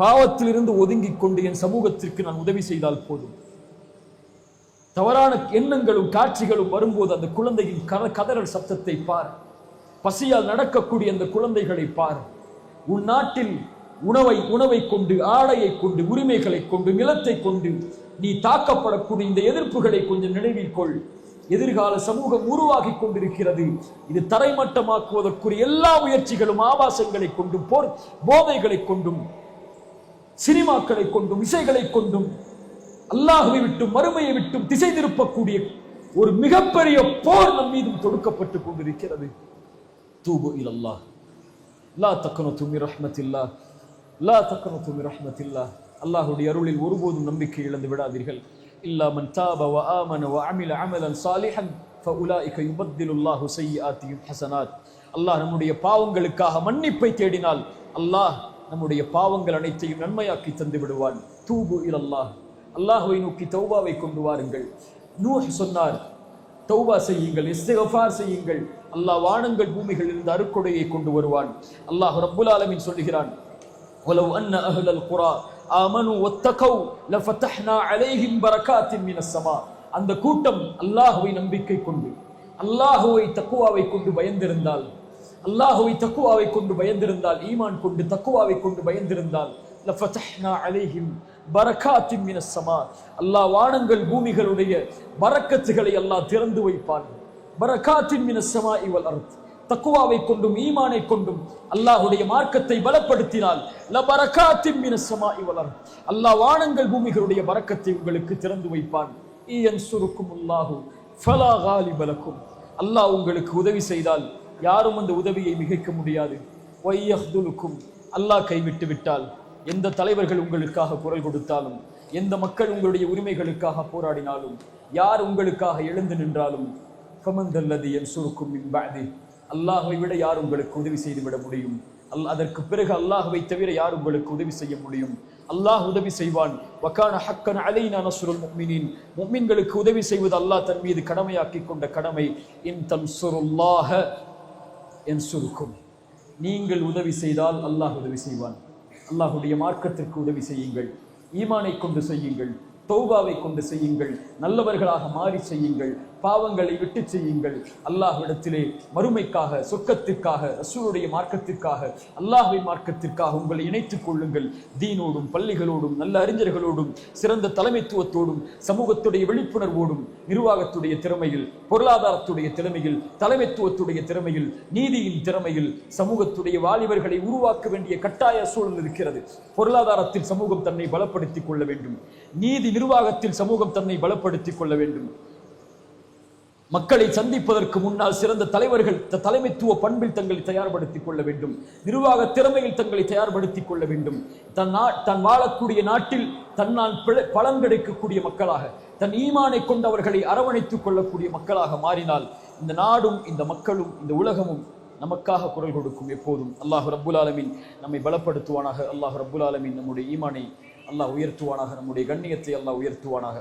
பாவத்திலிருந்து ஒதுங்கிக் கொண்டு என் சமூகத்திற்கு நான் உதவி செய்தால் போதும். தவறான எண்ணங்களும் காட்சிகளும் வரும்போது அந்த குழந்தையின் கத கதறல் சத்தத்தை பார். பசியால் நடக்கக்கூடிய அந்த குழந்தைகளை பார். உன் நாட்டில் உணவை உணவை கொண்டு ஆடையை கொண்டு உரிமைகளை கொண்டு நிலத்தை கொண்டு நீ தாக்கப்படக்கூடிய இந்த எதிர்ப்புகளை கொஞ்சம் நினைவில் கொள். எதிர்கால சமூகம் உருவாகி கொண்டிருக்கிறது. இது தரைமட்டமாக்குவதற்குரிய எல்லா முயற்சிகளும் ஆபாசங்களை கொண்டும் போர் போதைகளை கொண்டும் சினிமாக்களை கொண்டும் இசைகளை கொண்டும் அல்லாஹுவை விட்டும் மறுமையை விட்டும் திசை திருப்பக்கூடிய ஒரு மிகப்பெரிய போர் நம் மீதும் தொடுக்கப்பட்டு கொண்டிருக்கிறது. தூபு இலல்லாஹ். லா தக்கனத்து மின் ரஹ்மத்தில்லா. லா தக்கனத்து மின் ரஹ்மத்தில்லா. அல்லாஹுடைய அருளில் ஒருபோதும் நம்பிக்கை இழந்து விடாதீர்கள். இல்லா மன் தாப வ ஆமன வ அமில அமலன் சாலிஹன் ஃபஉலாயிக யுபத்திலுல்லாஹு சய்யிஆத்திஹிம் ஹசனாத். அல்லாஹ் நம்முடைய பாவங்களுக்காக மன்னிப்பை தேடினால் அல்லாஹ் நம்முடைய பாவங்கள் அனைத்தையும் நன்மையாக்கி தந்து விடுவான். தூபு இலல்லாஹ். அல்லாஹுவை நோக்கி தௌபாவை கொண்டு வாருங்கள். நூஹ் சொன்னார் தௌபா செய்யுங்கள் இஸ்திகஃபார் செய்யுங்கள். அல்லாஹ் வானங்கள் பூமிகள் இருந்து அருக்கொடையை கொண்டு வருவான். அல்லாஹ் ரப்புல் ஆலமின் சொல்லுகிறான் உலவு அன்ன அஹ்லல் குரா ஆமனு ஒத்தகௌ லஃபத்தஹ்னா அலைஹிம் பரகாத்தின் மினசமா அந்த கூட்டம் அல்லாஹுவை நம்பிக்கை கொண்டு அல்லாஹுவை தக்குவாவை கொண்டு பயந்திருந்தால் அல்லாஹுவை தக்குவாவை கொண்டு பயந்திருந்தால் ஈமான் கொண்டு தக்குவாவை கொண்டு பயந்திருந்தால் லஃபதஹ்னா அல்லாஹ் வானங்கள் பூமிகளுடைய பரக்கத்துகளை அல்லாஹ் திறந்து வைப்பான். பரக்காத்தின் மினசமா இவள் அர்த். தக்குவாவை கொண்டும் ஈமானை கொண்டும் அல்லாஹுடைய மார்க்கத்தை பலப்படுத்தினால் ல பரக்காத்தின் மினஸ் அர்த் அல்லாஹ் வானங்கள் பூமிகளுடைய பரக்கத்தை உங்களுக்கு திறந்து வைப்பான். ஈயன் சுருக்கும் அல்லாஹு ஃபலா காலிப அல்லாஹ் உங்களுக்கு உதவி செய்தால் யாரும் அந்த உதவியை மிகைக்க முடியாது. ஒய்யஹ்துலுக்கும் அல்லாஹ் கைவிட்டு விட்டால் எந்த தலைவர்கள் உங்களுக்காக குரல் கொடுத்தாலும் எந்த மக்கள் உங்களுடைய உரிமைகளுக்காக போராடினாலும் யார் உங்களுக்காக எழுந்து நின்றாலும் கமந்தல்லது என் சுருக்கும் மின்பாதி அல்லாஹை விட யார் உங்களுக்கு உதவி செய்துவிட முடியும்? அல் அதற்கு பிறகு அல்லாஹுவை தவிர யார் உங்களுக்கு உதவி செய்ய முடியும்? அல்லாஹ் உதவி செய்வான். வக்கான ஹக்கன் அலைனா நஸ்ருல் முஃமினீன் முஃமின்களுக்கு உதவி செய்வது அல்லாஹ் தன் மீது கடமையாக்கி கொண்ட கடமை. இன் தன்சுருல்லாஹ என் சுருக்கும் நீங்கள் உதவி செய்தால் அல்லாஹ் உதவி செய்வான். அல்லாஹுடைய மார்க்கத்திற்கு உதவி செய்யுங்கள். ஈமானை கொண்டு செய்யுங்கள். தௌபாவை கொண்டு செய்யுங்கள். நல்லவர்களாக மாறி செய்யுங்கள். பாவங்களை விட்டு செய்யுங்கள். அல்லாஹ்விடத்திலே மறுமைக்காக சொர்க்கத்திற்காக ரசூருடைய மார்க்கத்திற்காக அல்லாஹ்வின் மார்க்கத்திற்காக உங்களை இணைத்துக் கொள்ளுங்கள். தீனோடும் பள்ளிகளோடும் நல்ல அறிஞர்களோடும் சிறந்த தலைமைத்துவத்தோடும் சமூகத்துடைய விழிப்புணர்வோடும் நிர்வாகத்துடைய திறமையில் பொருளாதாரத்துடைய திறமையில் தலைமைத்துவத்துடைய திறமையில் நீதியின் திறமையில் சமூகத்துடைய வாலிபர்களை உருவாக்க வேண்டிய கட்டாய சூழல் இருக்கிறது. பொருளாதாரத்தில் சமூகம் தன்னை பலப்படுத்திக் கொள்ள வேண்டும். நீதி நிர்வாகத்தில் சமூகம் தன்னை பலப்படுத்திக் கொள்ள வேண்டும். மக்களை சந்திப்பதற்கு முன்னால் சிறந்த தலைவர்கள் தலைமைத்துவ பண்பில் தங்களை தயார்படுத்திக் கொள்ள வேண்டும். நிர்வாக திறமையில் தங்களை தயார்படுத்திக் கொள்ள வேண்டும். தன் தன் வாழக்கூடிய நாட்டில் தன்னால் பலன் கிடைக்கக்கூடிய மக்களாக தன் ஈமானை கொண்டவர்களை அரவணைத்துக் கொள்ளக்கூடிய மக்களாக மாறினால் இந்த நாடும் இந்த மக்களும் இந்த உலகமும் நமக்காக குரல் கொடுக்கும் எப்போதும். அல்லாஹ் ரப்புல் ஆலமீன் நம்மை பலப்படுத்துவானாக. அல்லாஹ் ரப்புல் ஆலமின் நம்முடைய ஈமானை அல்லாஹ் உயர்த்துவானாக நம்முடைய கண்ணியத்தை அல்லாஹ் உயர்த்துவானாக.